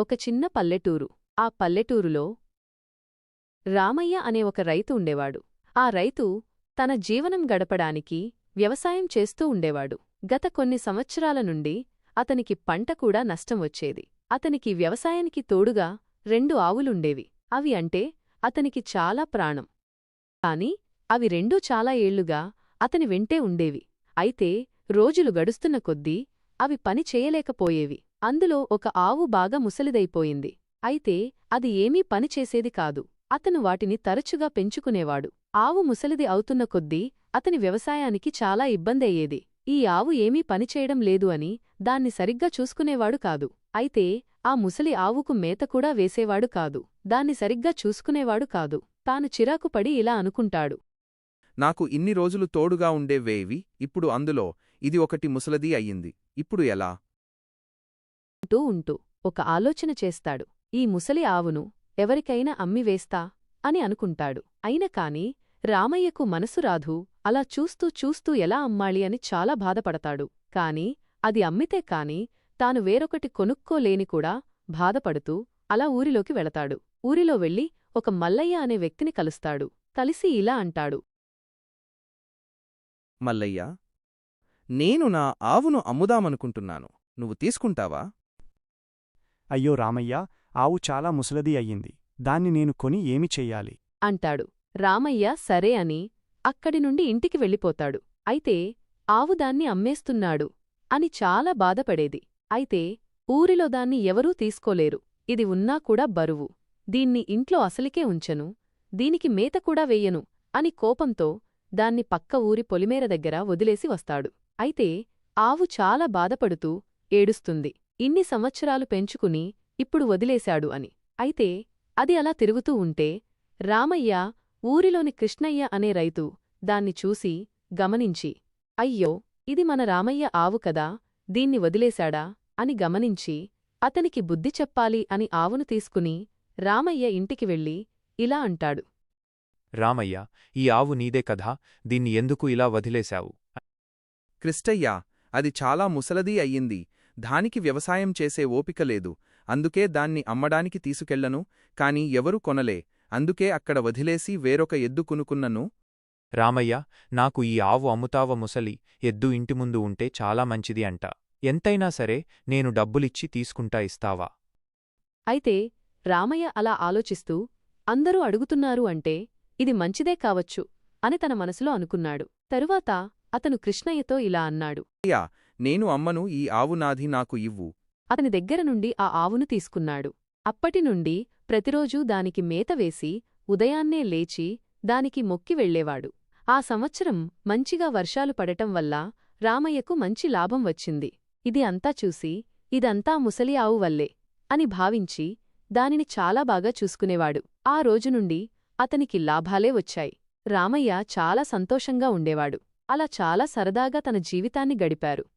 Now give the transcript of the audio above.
ఒక చిన్న పల్లెటూరు. ఆ పల్లెటూరులో రామయ్య అనే ఒక రైతు ఉండేవాడు. ఆ రైతు తన జీవనం గడపడానికి వ్యవసాయం చేస్తూ ఉండేవాడు. గత కొన్ని సంవత్సరాల నుండి అతనికి పంట కూడా నష్టం వచ్చేది. అతనికి వ్యవసాయానికి తోడుగా రెండు ఆవులుండేవి. అవి అంటే అతనికి చాలా ప్రాణం. కాని అవి రెండూ చాలా ఏళ్ళుగా అతని వెంటే ఉండేవి. అయితే రోజులు గడుస్తున్న కొద్దీ అవి పని చేయలేకపోయేవి. అందులో ఒక ఆవు బాగా ముసలిదైపోయింది. అయితే అది ఏమీ పనిచేసేది కాదు. అతను వాటిని తరచుగా పెంచుకునేవాడు. ఆవు ముసలిది అవుతున్న కొద్దీ అతని వ్యవసాయానికి చాలా ఇబ్బందయ్యేది. ఈ ఆవు ఏమీ పనిచేయడం లేదు అని దాన్ని సరిగ్గా చూసుకునేవాడు కాదు. అయితే ఆ ముసలి ఆవుకు మేత కూడా వేసేవాడు కాదు. దాన్ని సరిగ్గా చూసుకునేవాడు కాదు. తాను చిరాకుపడి ఇలా అనుకుంటాడు. నాకు ఇన్ని రోజులు తోడుగా ఉండే వేవి ఇప్పుడు అందులో ఇది ఒకటి ముసలదీ అయ్యింది. ఇప్పుడు ఎలా? అంటూ ఉంటూ ఒక ఆలోచన చేస్తాడు. ఈ ముసలి ఆవును ఎవరికైనా అమ్మివేస్తా అని అనుకుంటాడు. అయిన కాని రామయ్యకు మనసు రాదు. అలా చూస్తూ చూస్తూ ఎలా అమ్మాళి అని చాలా బాధపడతాడు. కాని అది అమ్మితే కాని తాను వేరొకటి కొనుక్కోలేని కూడా బాధపడుతూ అలా ఊరిలోకి వెళతాడు. ఊరిలో వెళ్ళి ఒక మల్లయ్య అనే వ్యక్తిని కలుస్తాడు. కలిసి ఇలా అంటాడు. మల్లయ్యా? నేను నా ఆవును అమ్ముదామనుకుంటున్నాను. నువ్వు తీసుకుంటావా? అయ్యో రామయ్య ఆవు చాలా ముసలది అయ్యింది. దాన్ని నేను కొని ఏమి చెయ్యాలి? అంటాడు. రామయ్య సరే అని అక్కడి నుండి ఇంటికి వెళ్ళిపోతాడు. అయితే ఆవు దాన్ని అమ్మేస్తున్నాడు అని చాలా బాధపడేది. అయితే ఊరిలో దాన్ని ఎవరూ తీసుకోలేరు. ఇది ఉన్నా కూడా బరువు. దీన్ని ఇంట్లో అసలికే ఉంచను. దీనికి మేత కూడా వెయ్యను అని కోపంతో దాన్ని పక్క ఊరి పొలిమేర దగ్గర వదిలేసి వస్తాడు. అయితే ఆవు చాలా బాధపడుతూ ఏడుస్తుంది. ఇన్ని సంవత్సరాలు పెంచుకుని ఇప్పుడు వదిలేశాడు అని. అయితే అది అలా తిరుగుతూ ఉంటే రామయ్య ఊరిలోని కృష్ణయ్య అనే రైతు దాన్ని చూసి గమనించి అయ్యో ఇది మన రామయ్య ఆవు కదా దీన్ని వదిలేశాడా? అని గమనించి అతనికి బుద్ధి చెప్పాలి అని ఆవును తీసుకుని రామయ్య ఇంటికి వెళ్ళి ఇలా అంటాడు. రామయ్య ఈ ఆవు నీదే కదా దీన్ని ఎందుకు ఇలా వదిలేశావు? క్రిస్టయ్యా అది చాలా ముసలదీ అయ్యింది. దానికి వ్యవసాయం చేసే ఓపిక లేదు. అందుకే దాన్ని అమ్మడానికి తీసుకెళ్ళను కాని ఎవరూ కొనలే. అందుకే అక్కడ వదిలేసి వేరొక ఎద్దు కొనుక్కున్నను. రామయ్య నాకు ఈ ఆవు అమ్ముతావ ముసలి ఎద్దు ఇంటి ముందు ఉంటే చాలా మంచిది అంట. ఎంతైనా సరే నేను డబ్బులిచ్చి తీసుకుంటా ఇస్తావా? అయితే రామయ్య అలా ఆలోచిస్తూ అందరూ అడుగుతున్నారు అంటే ఇది మంచిదే కావచ్చు అని తన మనసులో అనుకున్నాడు. తరువాత అతను కృష్ణయ్యతో ఇలా అన్నాడు. అయ్యా నేను అమ్మను ఈ ఆవు నాది నాకు ఇవ్వు. అతని దగ్గర నుండి ఆ ఆవును తీసుకున్నాడు. అప్పటినుండి ప్రతిరోజూ దానికి మేత వేసి ఉదయాన్నే లేచి దానికి మొక్కి వెళ్ళేవాడు ఆ సంవత్సరం మంచిగా వర్షాలు పడటం వల్ల రామయ్యకు మంచి లాభం వచ్చింది. ఇది అంతా చూసి ఇదంతా ముసలి ఆవు వల్లే అని భావించి దానిని చాలా బాగా చూసుకునేవాడు. ఆ రోజు నుండి అతనికి లాభాలే వచ్చాయి. రామయ్య చాలా సంతోషంగా ఉండేవాడు. అలా చాలా సరదాగా తన జీవితాన్ని గడిపారు.